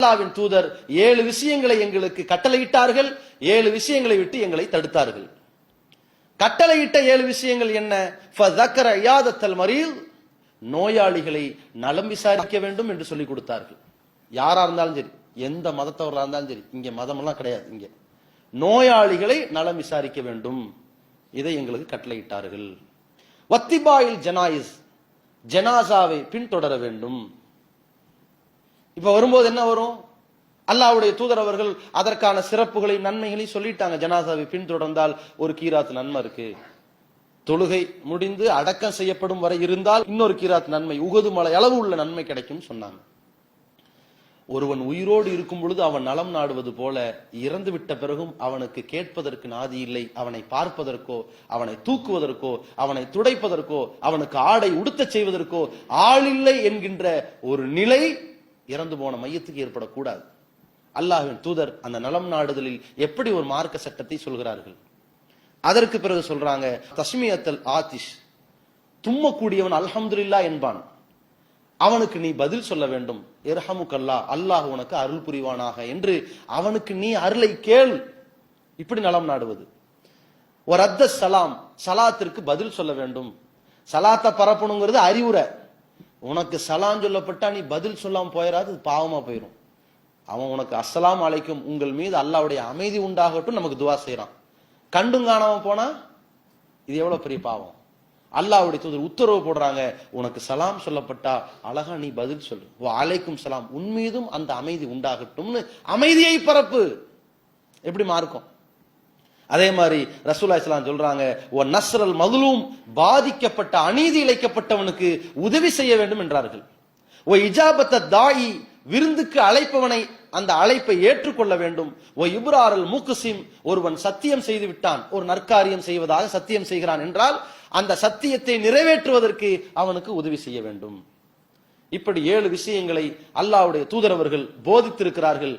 அல்லாவின் தூதர் ஏழு விஷயங்களை எங்களுக்கு கட்டளையிட்டார்கள் ஏழு விஷயங்களை விட்டு எங்களை தடுத்தார்கள். கட்டளையிட்ட ஏழு விஷயங்கள் என்ன? மரீல் நோயாளிகளை நலம் விசாரிக்க வேண்டும் என்று சொல்லிக் கொடுத்தார்கள். யாரா இருந்தாலும் சரி எந்த மதத்தவராக இருந்தாலும் சரி இங்க மதமெல்லாம் கிடையாது இங்க. நோயாளிகளை நலம் விசாரிக்க வேண்டும். இதை எங்களுக்கு கட்டளையிட்டார்கள். வத்திபாயில் ஜனாயிஸ் ஜனாசாவை பின்தொடர வேண்டும். இப்ப வரும்போது என்ன வரும்? அல்லாவுடைய தூதர் அவர்கள் அதற்கான சிறப்புகளை நன்மைகளை சொல்லிட்டாங்க. ஜனாசாவை பின்தொடர்ந்தால் ஒரு கீராத் நன்மை இருக்கு. தொழுகை முடிந்து அடக்கம் செய்யப்படும் வரை இருந்தால் இன்னொரு கீராத் நன்மை உகது மலை அளவு உள்ள நன்மை கிடைக்கும் சொன்னாங்க. ஒருவன் உயிரோடு இருக்கும் பொழுது அவன் நலம் நாடுவது போல இறந்து விட்ட பிறகும் அவனுக்கு கேட்பதற்கு நாதி இல்லை. அவனை பார்ப்பதற்கோ அவனை தூக்குவதற்கோ அவனை துடைப்பதற்கோ அவனுக்கு ஆடை உடுத்தச் செய்வதற்கோ ஆளில்லை என்கின்ற ஒரு நிலை இறந்து போன மையத்துக்கு ஏற்படக்கூடாது. அல்லாஹின் தூதர் அந்த நலம் நாடுதலில் எப்படி ஒரு மார்க்க சட்டத்தை சொல்கிறார்கள்? அதற்கு பிறகு சொல்றாங்க தஸ்மியத்தல் ஆதிஷ். தும்மக்கூடியவன் அல்ஹம்துல்லா என்பான். அவனுக்கு நீ பதில் சொல்ல வேண்டும். இரஹமுக்கல்லா அல்லாஹ் உனக்கு அருள் புரிவானாக என்று அவனுக்கு நீ அருளை கேள். இப்படி நலம் நாடுவது. ஒரு அத்த சலாம். சலாத்திற்கு பதில் சொல்ல வேண்டும். சலாத்தை பரப்பணுங்கிறது அறிவுரை. உனக்கு சலாம் சொல்லப்பட்டா நீ பதில் சொல்லாமல் போயிடாது பாவமாக போயிடும் அவன் உனக்கு அஸ்ஸலாமு அழைக்கும் உங்கள் மீது அல்லாவுடைய அமைதி உண்டாகட்டும் நமக்கு துவா செய்கிறான் கண்டும் காணாமல் போனா இது எவ்வளோ பெரிய பாவம்? அல்லாவுடைய தூதர் உத்தரவு போடுறாங்க உனக்கு சலாம் சொல்லப்பட்டா அழகா நீ பதில் சொல்லு. அழைக்கும் அலைக்கும் சலாம் உன் மீதும் அந்த அமைதி உண்டாகட்டும்னு அமைதியை பரப்பு. எப்படி மாறுக்கும் அதே மாதிரி ரசூலா இஸ்லாம் சொல்றாங்க ஓ நஸ்ரல் மதுலும் பாதிக்கப்பட்ட அநீதி இழைக்கப்பட்டவனுக்கு உதவி செய்ய வேண்டும் என்றார்கள். ஓ இஜாபத்த தாயி விருந்துக்கு அழைப்பவனை அந்த அழைப்பை ஏற்றுக்கொள்ள வேண்டும். ஓ இப்ராரல் மூக்குசிம் ஒருவன் சத்தியம் செய்து விட்டான் ஒரு நற்காரியம் செய்வதாக சத்தியம் செய்கிறான் என்றால் அந்த சத்தியத்தை நிறைவேற்றுவதற்கு அவனுக்கு உதவி செய்ய வேண்டும். இப்படி ஏழு விஷயங்களை அல்லாஹ்வுடைய தூதரவர்கள் போதித்திருக்கிறார்கள்.